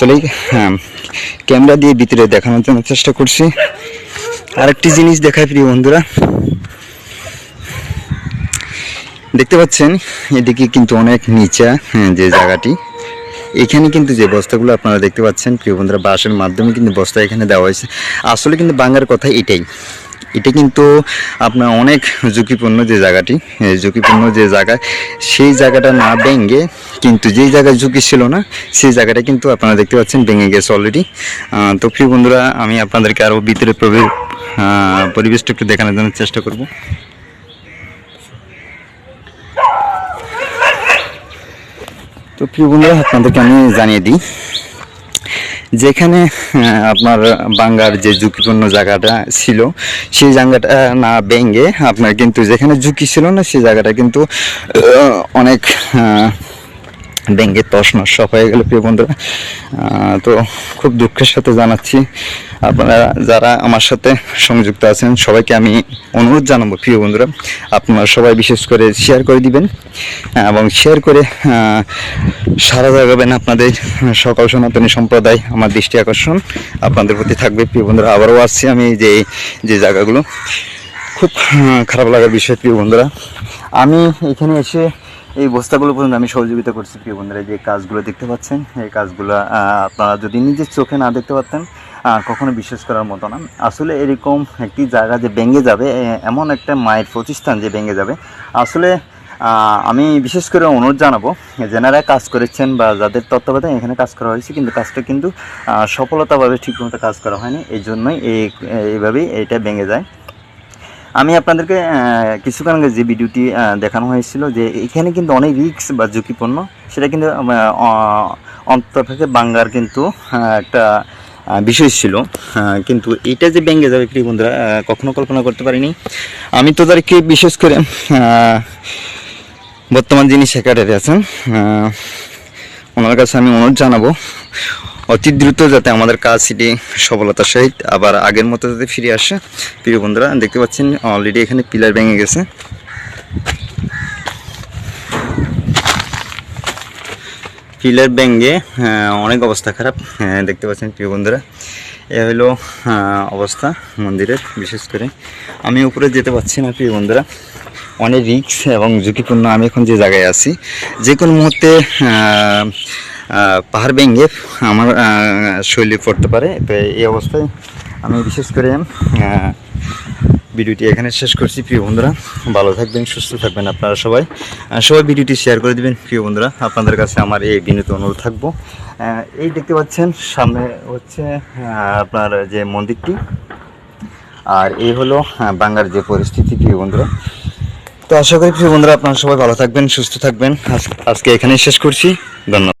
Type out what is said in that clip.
আসলে হ্যাঁ ক্যামেরা দিয়ে ভিতরে দেখানোর জন্য চেষ্টা করছি। আরেকটি জিনিস দেখায় প্রিয় বন্ধুরা। দেখতে পাচ্ছেন এদিকে কিন্তু অনেক নিচা হ্যাঁ, যে জায়গাটি এখানে কিন্তু যে বস্তাগুলো আপনারা দেখতে পাচ্ছেন প্রিয় বন্ধুরা বাঁশের মাধ্যমে কিন্তু বস্তা এখানে দেওয়া হয়েছে। আসলে কিন্তু বাংলার কথা এটাই। এটা কিন্তু আপনার অনেক ঝুঁকিপূর্ণ যে জায়গাটি ঝুঁকিপূর্ণ যে জায়গা, সেই জায়গাটা না ভেঙে কিন্তু যেই জায়গায় ঝুঁকি ছিল না, সেই জায়গাটা কিন্তু আপনারা দেখতে পাচ্ছেন ভেঙে গেছে অলরেডি তো প্রিয় বন্ধুরা, আমি আপনাদেরকে আরও ভিতরে প্রবেশ পরিবেশটা একটু দেখানোর জন্য চেষ্টা করব। তো প্রিয় বন্ধুরা, আপনাদেরকে আমি জানিয়ে দিই যেখানে আপনার বাঙ্গার যে ঝুঁকিপূর্ণ জায়গাটা ছিল, সেই জায়গাটা না ভেঙে আপনার কিন্তু যেখানে ঝুঁকি ছিল না, সেই জায়গাটা কিন্তু অনেক ব্যাঙ্গের ভেঙে তস নস হয়ে গেল প্রিয় বন্ধুরা। তো খুব দুঃখের সাথে জানাচ্ছি। আপনারা যারা আমার সাথে সংযুক্ত আছেন, সবাইকে আমি অনুরোধ জানাব, প্রিয় বন্ধুরা, আপনারা সবাই বিশেষ করে শেয়ার করে দিবেন। এবং শেয়ার করে সারা জাগাবেন আপনাদের সকল সনাতনী সম্প্রদায়, আমার দৃষ্টি আকর্ষণ আপনাদের প্রতি থাকবে। প্রিয় বন্ধুরা, আবারও আসছি আমি যে যে জায়গাগুলো। খুব খারাপ লাগার বিষয়, প্রিয় বন্ধুরা। আমি এখানে এসে এই বস্তাগুলো পর্যন্ত আমি সহযোগিতা করছি, প্রিয় বন্ধুরা যে কাজগুলো দেখতে পাচ্ছেন, এই কাজগুলো আপনারা যদি নিজের চোখে না দেখতে পারতেন কখনো বিশ্বাস করার মতো না। আসলে এরকম একটি জায়গা যে ভেঙে যাবে এমন একটা মায়ের প্রতিষ্ঠান যে ভেঙে যাবে, আসলে আমি বিশেষ করে অনুরোধ জানাব, যেনারা কাজ করেছেন বা যাদের তত্ত্বাবধানে এখানে কাজ করা হয়েছে, কিন্তু কাজটা কিন্তু সফলতাভাবে ঠিকমতো কাজ করা হয়নি এই জন্যই এই এইভাবেই এটা ভেঙে যায়। আমি আপনাদেরকে কিছুক্ষণ আগে যে ভিডিওটি দেখানো হয়েছিল যে এখানে কিন্তু অনেক রিস্ক বা ঝুঁকিপূর্ণ, সেটা কিন্তু অন্তর থেকে বাংলার কিন্তু একটা বিষয় ছিল। কিন্তু এটা যে ব্যাঙ্গে যাবে প্রিয় বন্ধুরা কখনো কল্পনা করতে পারিনি। আমি তো তাদেরকে বিশেষ করে বর্তমান যিনি সেক্রেটারি আছেন ওনার কাছে আমি অনুরোধ জানাব অতি দ্রুত যাতে আমাদের কাজ সেটি সফলতার সহিত আবার আগের মতো যাতে ফিরে আসে। প্রিয় বন্ধুরা দেখতে পাচ্ছেন অলরেডি এখানে পিলার ভেঙে গেছে। পিলার আহ, অনেক অবস্থা খারাপ হ্যাঁ, দেখতে পাচ্ছেন প্রিয় বন্ধুরা। এ হলো অবস্থা মন্দিরের বিশেষ করে। আমি উপরে যেতে পারছি না প্রিয় বন্ধুরা। অনেক রিস্ক এবং ঝুঁকিপূর্ণ আমি এখন যে জায়গায় আছি। যে কোনো মুহূর্তে পাহাড় ভেঙে, আমার শৈলী পড়তে পারে। তো এই অবস্থায় আমি বিশেষ করে ভিডিওটি এখানে শেষ করছি, প্রিয় বন্ধুরা। ভালো থাকবেন, সুস্থ থাকবেন আপনারা সবাই। সবাই ভিডিওটি শেয়ার করে দিবেন, প্রিয় বন্ধুরা। আপনাদের কাছে আমার এই বিনীত অনুরোধ থাকব। এই দেখতে পাচ্ছেন, সামনে হচ্ছে আপনার যে মন্দিরটি, আর এই হলো বাংলার যে পরিস্থিতি, প্রিয় বন্ধুরা। তো আশা করি, প্রিয় বন্ধুরা, আপনারা সবাই ভালো থাকবেন, সুস্থ থাকবেন। আজ- আজকে এখানেই শেষ করছি। ধন্যবাদ।